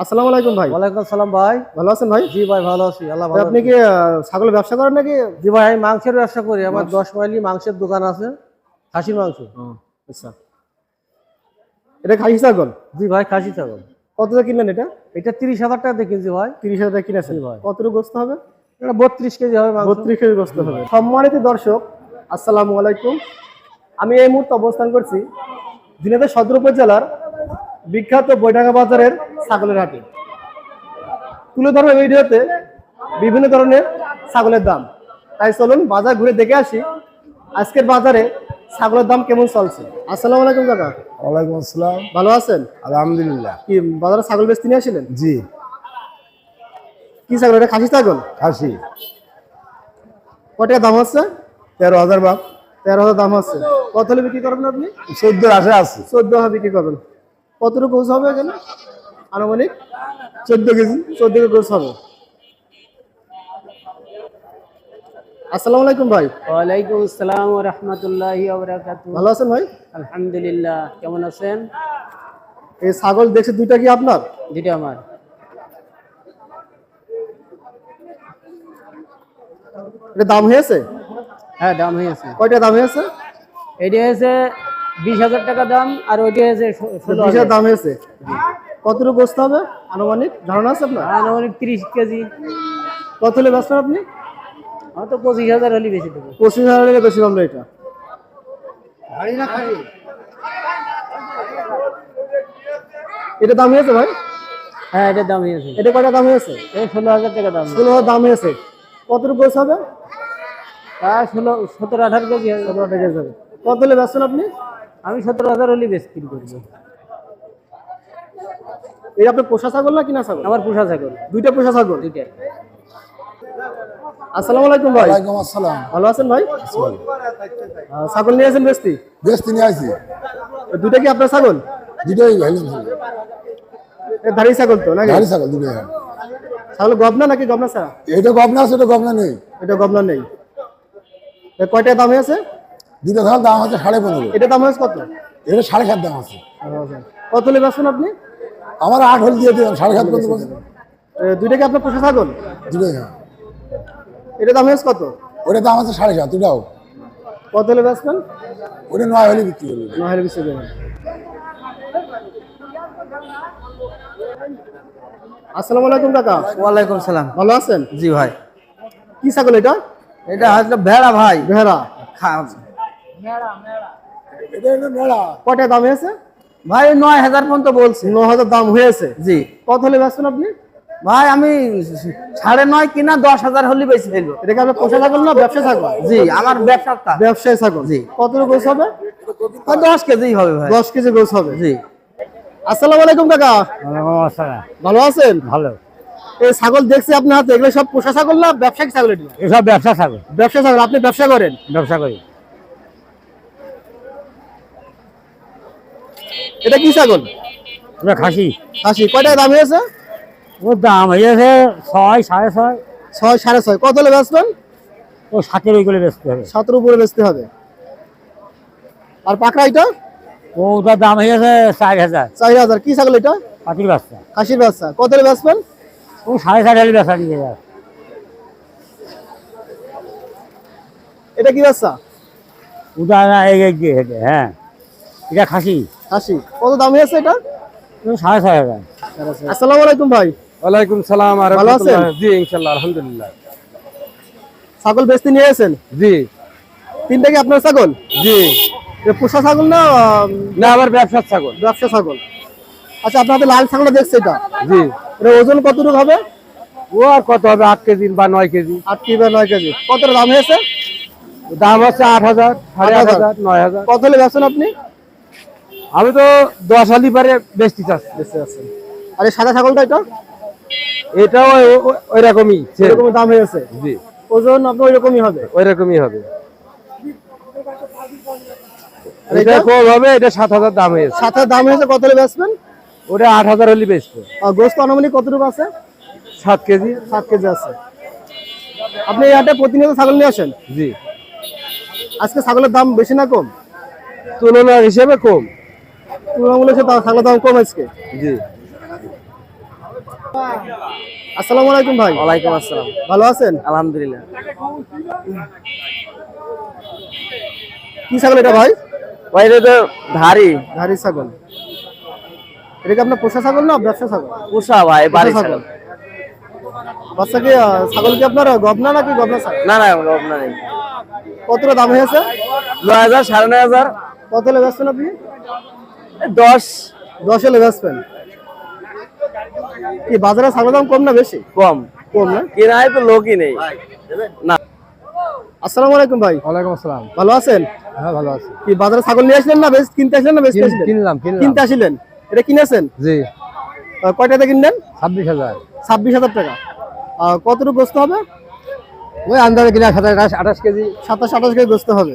আসসালামু আলাইকুম ভাই। ওয়ালাইকুম আসসালাম ভাই। ভালো আছেন ভাই? জি ভাই ভালো আছি। আল্লাহ ভালো আপনি কি ছাগলের ব্যবসা করেন নাকি? জি ভাই আমি মাংসের ব্যবসা করি। আমার দশ মাইলি মাংসের দোকান আছে খাসির মাংস। আচ্ছা। এটা খাসি ছাগল? জি ভাই খাসি ছাগল। কত দিয়ে কিনলেন এটা? এটা তিরিশ হাজার টাকা দিয়ে কিনছি ভাই। তিরিশ হাজার টাকা কিনেছেন? ভাই। কতটুকু গোস্ত হবে? এটা বত্রিশ কেজি হবে বত্রিশ কেজি গোস্ত হবে। সম্মানিত দর্শক আসসালামু আলাইকুম। আমি এই মুহূর্তে অবস্থান করছি দিনাজপুর সদর উপজেলার বিখ্যাত বৈঠাঙ্গা বাজারের ছাগলের হাটে। তুলে ধরবো ভিডিওতে বিভিন্ন ধরনের ছাগলের দাম। তাই চলুন বাজার ঘুরে দেখে আসি আজকের বাজারে ছাগলের দাম কেমন চলছে। আসসালামু আলাইকুম কাকা। ওয়ালাইকুম আসসালাম। ভালো আছেন? আলহামদুলিল্লাহ। কি বাজারে ছাগল বেচতে নিয়ে আসছিলেন জি। কি ছাগল এটা খাসি ছাগল? খাসি। কত দাম হচ্ছে তেরো হাজার বাপ। তেরো হাজার দাম হচ্ছে কত হলে বিক্রি করবেন আপনি? চোদ্দ আশে আছে। চোদ্দ হাজার বিক্রি করবেন। কতটুকু হবে এখানে? আনুমানিক চোদ্দ কেজি চোদ্দ কেজি গোছ হবে। আসসালামু আলাইকুম ভাই। ওয়ালাইকুম আসসালাম রহমতুল্লাহি ওবরাকাতু ভালো আছেন ভাই? আলহামদুলিল্লাহ কেমন আছেন? এই ছাগল দেখছি দুইটা কি আপনার? দুটো আমার। এটা দাম হয়েছে? হ্যাঁ দাম হয়েছে। কয়টা দাম হয়েছে? এটি হয়েছে বিশ হাজার টাকা দাম আর ওইটি হয়েছে ষোলো হাজার। দাম হয়েছে। কতটুকু গোস্ত হবে? আনুমানিক? ধারণা আছে আপনার? আনুমানিক তিরিশ কেজি। কত হলে বেচবেন আপনি? আমার তো পঁচিশ হাজার হলে বেশি দেবো। পঁচিশ হাজার হলে বেশি পাবো এটা। এটা দাম হয়েছে ভাই? হ্যাঁ এটার দাম হয়েছে। এটা কয়টা দাম হয়েছে? এই ষোলো হাজার টাকা দাম। ষোলো হাজার দাম হয়েছে। কতটুকু গোছ হবে? প্রায় ষোলো সতেরো আঠারো কেজি হবে। সতেরো টাকা যাবে কত হলে বেচবেন আপনি? আমি সতেরো হাজার হলে বেশি কিন করব। এই আপনার পোষা ছাগল না কিনা ছাগল? আমার পোষা ছাগল। দুইটা পোষা ছাগল? দুইটা। আসসালামু আলাইকুম ভাই। ওয়ালাইকুম আসসালাম। ভালো আছেন ভাই? ছাগল নিয়ে আছেন বেশি? বেশ তিনি আছি দুইটা কি আপনার ছাগল? দুটোই ভালো এ ছাগল তো নাকি? ছাগল। ছাগল গবনা নাকি গবনা ছাড়া? এটা গবনা আছে এটা গবনা নেই। এটা গবনা নেই। এ কয়টা দাম ধান দাম হচ্ছে সাড়ে পনেরো। এটা দাম হয়েছে কত? এটা সাড়ে সাত দাম আছে। কত হলে আপনি? আমার আট হল দিয়ে দিলাম সাড়ে সাত পর্যন্ত বলছে। দুইটা কি আপনার পোষা ছাগল? দুটোই হ্যাঁ। এটা দাম হয়েছে কত? ওটা দাম আছে সাড়ে সাত ওটাও কত হলে বেচবেন? ওটা নয় হলে বিক্রি করবে নয় হাজার বিশ দেবেন আসসালামু আলাইকুম কাকা। ওয়ালাইকুম সালাম। ভালো আছেন? জি ভাই। কি ছাগল এটা? এটা হচ্ছে ভেড়া ভাই। ভেড়া। এটা হলো মেলা কয়টা দাম হয়েছে? ভাই নয় হাজার পর্যন্ত বলছি। ন হাজার দাম হয়েছে? জি। কত হলে বেচবেন আপনি? ভাই আমি সাড়ে নয় কিনা দশ হাজার হলে বেশি ফেলব। এটা কি আপনার পোষা না ব্যবসা ছাগল? জি আমার ব্যবসাটা ব্যবসায়ী ছাগল? জি। কত গোছ হবে? দশ কেজি হবে ভাই। দশ কেজি গোছ হবে? জি। আসসালামু আলাইকুম কাকা। ভালো আছেন? ভালো। এই ছাগল দেখছি আপনার হাতে এগুলো সব পোষা ছাগল না ব্যবসায়িক ছাগল এটি এসব ব্যবসা ছাগল। ব্যবসা ছাগল আপনি ব্যবসা করেন? ব্যবসা করি। এটা কি ছাগল? ওটা খাসি। হাসি কয়টা দাম হয়েছে? ওর দাম হয়েছে ছয় সাড়ে ছয়। ছয় সাড়ে ছয়। কত হলে বেচবেন ও সাতের ওই করে বেচতে হবে। সতেরো উপরে বেচতে হবে। আর পাকড়া এটা? ওটার দাম হয়েছে চার হাজার। চার হাজার। কি ছাগল এটা? পাখির বাচ্চা। খাসির বাচ্চা। কত হলে বেচবেন? ও সাড়ে চার হাজার বেচা নিয়ে যায়। এটা কি বাচ্চা? ওটা গিয়ে হ্যাঁ। এটা খাসি। খাসি কত দাম হয়েছে এটা? ও সাড়ে ছয় হাজার। আসসালামু আলাইকুম ভাই। ওয়ালাইকুম সালাম আর ভালো আছেন? জি ইনশাল্লাহ আলহামদুলিল্লাহ। ছাগল বেচতে নিয়ে এসেছেন? জি। তিনটা কি আপনার ছাগল? জি। পোষা ছাগল না না আমার ব্যবসার ছাগল। ব্যবসা ছাগল? আচ্ছা আপনাদের লাল ছাগলটা দেখছে এটা? জি। এটা ওজন কতটুকু হবে? ও আর কত হবে আট কেজি বা নয় কেজি। আট কি বা নয় কেজি। কতটা দাম হয়েছে? দাম হচ্ছে আট হাজার সাড়ে আট হাজার। নয় হাজার। কত হলে আপনি? আমি তো দশ পারে বেচতে চাচ্ছি বেঁচে আছেন আর এই সাদা ছাগলটা এটা এটাও ওই- রকমই। এরকমই দাম হয়েছে জি। ওজন আপনার ওই রকমই হবে? ওই রকমই হবে এটা কম হবে এটা সাত হাজার দাম হয়েছে সাথে দাম হয়েছে কত হলে বেচবেন? ওটা আট হাজার হলে বেচবো। আর গোস্ত আনুমানিক কতটুকু আছে? সাত কেজি। সাত কেজি আছে। আপনি এই হাটে প্রতিনিয়ত ছাগল নিয়ে আসেন? জি। আজকে ছাগলের দাম বেশি না কম? তুলনার হিসেবে কম। তুলনামূলক দাম কম আজকে। জি। আসসালামু আলাইকুম ভাই। ওয়ালাইকুম আসসালাম। ভালো আছেন? আলহামদুলিল্লাহ। কি ছাগল এটা ভাই? ভাই এটা তো ধারি ধারি ছাগল। এটা কি আপনার পোষা ছাগল না ব্যবসা ছাগল? পুষা ভাই বাড়ি ছাগল। বাচ্চা কি ছাগল কি আপনার গবনা নাকি গবনা ছাগল? না না আপনার নেই। কতটা দাম হয়েছে? নয় হাজার সাড়ে নয় হাজার। কত বেচবেন আপনি? দশ। দশ হলে বেচবেন কি বাজারে ছাগলের দাম কম না বেশি? কম। কম না? কেনায় তো লোকই নেই। না। আসসালামু আলাইকুম ভাই। ওয়ালাইকুম আসসালাম। ভালো আছেন? হ্যাঁ ভালো আছি। কি বাজারে ছাগল নিয়ে আসলেন না বেশ কিনতে আসলেন না আসলেন কিনলাম কিনলাম। কিনতে আসলেন? এটা কিনেছেন? জি। কয়টাতে কিনলেন? ছাব্বিশ হাজার। ছাব্বিশ হাজার টাকা। আহ, কতটুকু গোস্ত হবে? ওই আন্দাজে কিনা সাতাশ আঠাশ কেজি। সাতাশ আঠাশ কেজি গোস্ত হবে।